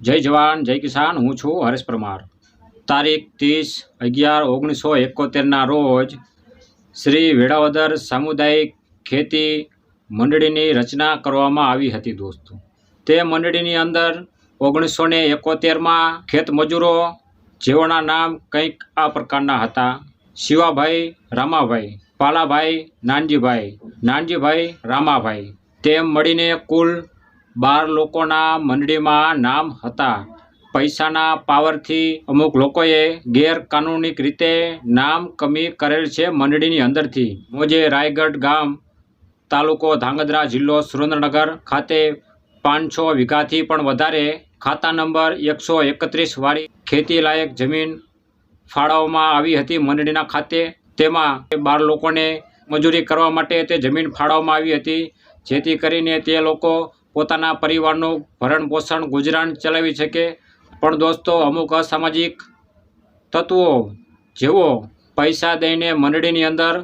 જય જવાન, જય કિસાન, હું છું હરેશ પરમાર. તારીખ ત્રીસ અગિયાર ઓગણીસો એકોતેરના રોજ શ્રી વેળાવદર સામુદાયિક ખેતી મંડળીની રચના કરવામાં આવી હતી દોસ્તો. તે મંડળીની અંદર ઓગણીસો ને એકોતેરમાં ખેતમજૂરો જેઓના નામ કંઈક આ પ્રકારના હતા. શિવાભાઈ રામાભાઈ, પાલાભાઈ, નાનજીભાઈ નાનજીભાઈ રામાભાઈ. તેમ મળીને કુલ બાર લોકોના મંડળીમાં નામ હતા. પૈસાના પાવરથી અમુક લોકોએ ગેરકાનૂનિક રીતે નામ કમી કરેલ છે મંડળીની અંદરથી. મોજે રાયગઢ ગામ, તાલુકો ધાંગધ્રા જિલ્લો સુરેન્દ્રનગર ખાતે પાંચસો વીઘાથી પણ વધારે ખાતા નંબર એકસો એકત્રીસ વાળી ખેતીલાયક જમીન ફાળવવામાં આવી હતી મંડળીના ખાતે. તેમાં બાર લોકોને મજૂરી કરવા માટે તે જમીન ફાળવવામાં આવી હતી. જેથી કરીને તે લોકો પોતાના પરિવારનું ભરણ પોષણ ગુજરાન ચલાવી શકે. પણ દોસ્તો, અમુક અસામાજિક તત્વો જેઓ પૈસા દઈને મંડળીની અંદર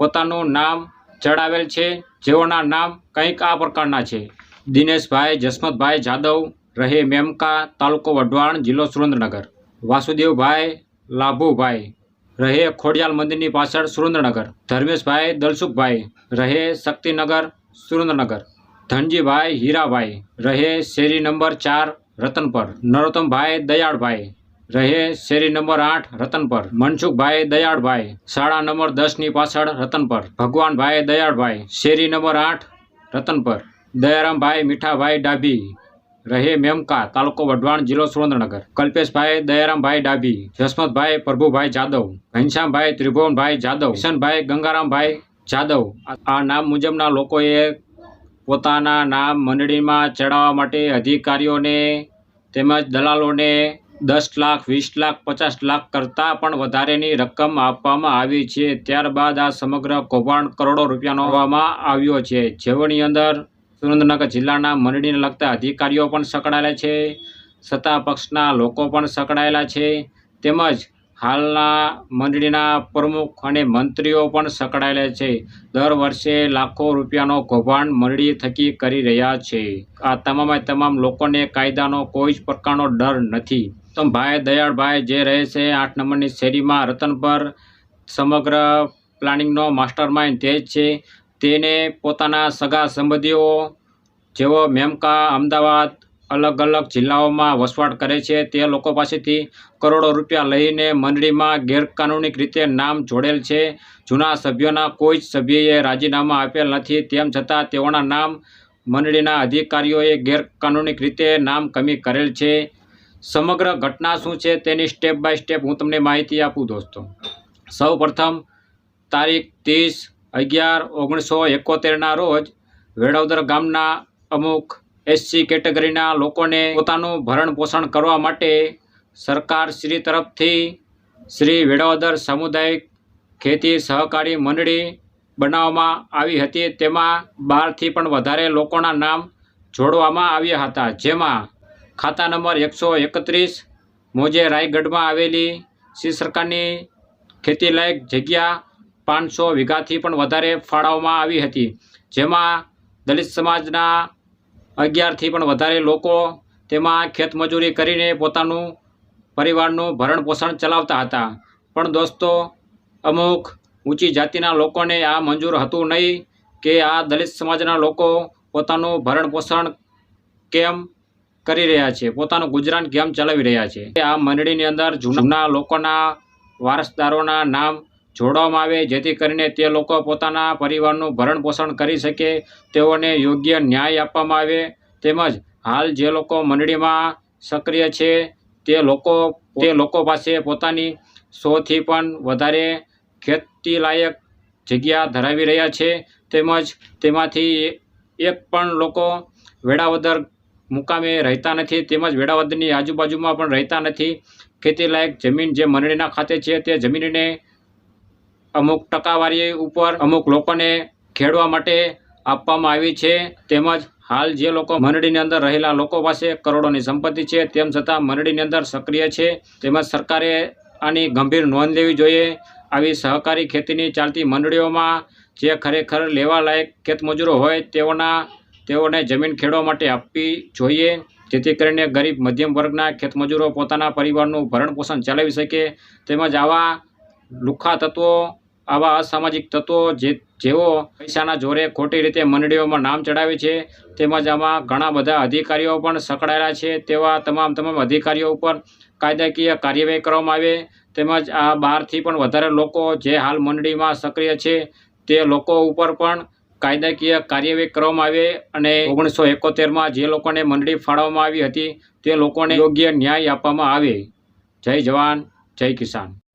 પોતાનું નામ ચડાવેલ છે, જેઓના નામ કંઈક આ પ્રકારના છે. દિનેશભાઈ, જસમતભાઈ જાદવ, રહે મેમકા તાલુકો વઢવાણ, જિલ્લો સુરેન્દ્રનગર. વાસુદેવભાઈ લાભુભાઈ, રહે ખોડિયાલ મંદિરની પાછળ સુરેન્દ્રનગર. ધર્મેશભાઈ દલસુખભાઈ, રહે શક્તિનગર સુરેન્દ્રનગર. ધનજીભાઈ હીરાભાઈ, રહે શેરી નંબર ચાર રતનપર. નરોત્તમભાઈ દયાળભાઈ, રહે શેરી નંબર આઠ રતનપર. મનસુખભાઈ દયાળભાઈ, શાળા નંબર દસની પાછળ રતનપર. ભગવાનભાઈ દયાળભાઈ, શેરી નંબર આઠ રતનપર. દયારામભાઈ મીઠાભાઈ ડાભી, રહે મેમકા, તાલુકો વઢવાણ, જિલ્લો સુરેન્દ્રનગર. કલ્પેશભાઈ દયારામભાઈ ડાભી, જસમતભાઈ પ્રભુભાઈ જાદવ, ઘનશ્યામભાઈ ત્રિભુવનભાઈ જાદવ, કિશનભાઈ ગંગારામભાઈ જાદવ. આ- નામ મુજબના લોકોએ પોતાના નામ મંડળીમાં ચડાવવા માટે અધિકારીઓને તેમજ દલાલોને દસ લાખ, વીસ લાખ, પચાસ લાખ કરતાં પણ વધારેની રકમ આપવામાં આવી છે. ત્યારબાદ આ સમગ્ર કૌભાંડ કરોડો રૂપિયાનો કરવામાં આવ્યો છે. જેઓની અંદર સુરેન્દ્રનગર જિલ્લાના મંડળીને લગતા અધિકારીઓ પણ સંકળાયેલા છે. સત્તા પક્ષના લોકો પણ સંકળાયેલા છે. તેમજ હાલના મંડળીના પ્રમુખ અને મંત્રીઓ પણ સંકળાયેલા છે. દર વર્ષે લાખો રૂપિયાનો કૌભાંડ મંડળી થકી કરી રહ્યા છે. આ તમામે તમામ લોકોને કાયદાનો કોઈ જ પ્રકારનો ડર નથી. તો ભાઈ દયાળભાઈ જે રહે છે, આઠ નંબરની શેરીમાં રતન પર સમગ્ર પ્લાનિંગનો માસ્ટર માઇન્ડ તે જ છે. તેને પોતાના સગા સંબંધીઓ જેઓ મેમકા, અમદાવાદ અલગ અલગ જિલ્લાઓમાં વસવાટ કરે છે. તે લોકો પાસેથી કરોડો રૂપિયા લઈને મંડળીમાં ગેરકાનૂનિક રીતે નામ જોડેલ છે. જૂના સભ્યોના કોઈ જ સભ્યએ રાજીનામા આપેલ નથી. તેમ છતાં તેઓના નામ મંડળીના અધિકારીઓએ ગેરકાનૂનિક રીતે નામ કમી કરેલ છે. સમગ્ર ઘટના શું છે તેની સ્ટેપ બાય સ્ટેપ હું તમને માહિતી આપું દોસ્તો. સૌ તારીખ ત્રીસ અગિયાર ઓગણીસો એકોતેરના રોજ વેળાવદર ગામના અમુક એસસી કેટેગરીના લોકોને પોતાનું ભરણ પોષણ કરવા માટે સરકાર શ્રી તરફથી શ્રી વેળાવદર સામુદાયિક ખેતી સહકારી મંડળી બનાવવામાં આવી હતી. તેમાં બારથી પણ વધારે લોકોના નામ જોડવામાં આવ્યા હતા. જેમાં ખાતા નંબર એકસો એકત્રીસ મોજે રાયગઢમાં આવેલી શ્રી સરકારની ખેતીલાયક જગ્યા પાંચસો વીઘાથી પણ વધારે ફાળવવામાં આવી હતી. જેમાં દલિત સમાજના અગિયારથી પણ વધારે લોકો તેમાં ખેતમજૂરી કરીને પોતાનું પરિવારનું ભરણ પોષણ ચલાવતા હતા. પણ દોસ્તો, અમુક ઊંચી જાતિના લોકોને આ મંજૂર હતું નહીં કે આ દલિત સમાજના લોકો પોતાનું ભરણ પોષણ કેમ કરી રહ્યા છે? પોતાનું ગુજરાન કેમ ચલાવી રહ્યા છે? આ મંડળીની અંદર જૂના લોકોના વારસદારોના નામ જોડવામાં આવે, જેથી કરીને તે લોકો પોતાના પરિવારનું ભરણ પોષણ કરી શકે, તેઓને યોગ્ય ન્યાય આપવામાં આવે. તેમજ હાલ જે લોકો મંડળીમાં સક્રિય છે, તે લોકો તે લોકો પાસે પોતાની સોથી પણ વધારે ખેતીલાયક જગ્યા ધરાવી રહ્યા છે. તેમજ તેમાંથી એક પણ લોકો વેળાવદર મુકામે રહેતા નથી. તેમજ વેળાવદરની આજુબાજુમાં પણ રહેતા નથી. ખેતીલાયક જમીન જે મંડળીના ખાતે છે, તે જમીનને અમુક ટકાવારી ઉપર અમુક લોકોને ખેડવા માટે આપવામાં આવી છે. તેમજ હાલ જે લોકો મંડળીની અંદર રહેલા લોકો પાસે કરોડોની સંપત્તિ છે, તેમ છતાં મંડળીની અંદર સક્રિય છે. તેમજ સરકારે આની ગંભીર નોંધ લેવી જોઈએ. આવી સહકારી ખેતીની ચાલતી મંડળીઓમાં જે ખરેખર લેવા લાયક ખેતમજૂરો હોય તેઓના, તેઓને જમીન ખેડવા માટે આપવી જોઈએ. જેથી કરીને ગરીબ મધ્યમ વર્ગના ખેતમજૂરો પોતાના પરિવારનું ભરણપોષણ ચલાવી શકે. તેમજ આવા લુખા તત્વો આવા અસામાજિક તત્વો જે જેઓ પૈસાના જોરે ખોટી રીતે મંડળીઓમાં નામ ચડાવે છે, તેમજ આમાં ઘણા બધા અધિકારીઓ પણ સંકળાયેલા છે, તેવા તમામ તમામ અધિકારીઓ ઉપર કાયદાકીય કાર્યવાહી કરવામાં આવે, તેમજ આ બહારથી પણ વધારે લોકો જે હાલ મંડળીમાં સક્રિય છે, તે લોકો ઉપર પણ કાયદાકીય કાર્યવાહી કરવામાં આવે અને ઓગણીસો એકોતેરમાં જે લોકોને મંડળી ફાળવવામાં આવી હતી, તે લોકોને યોગ્ય ન્યાય આપવામાં આવે. જય જવાન, જય કિસાન.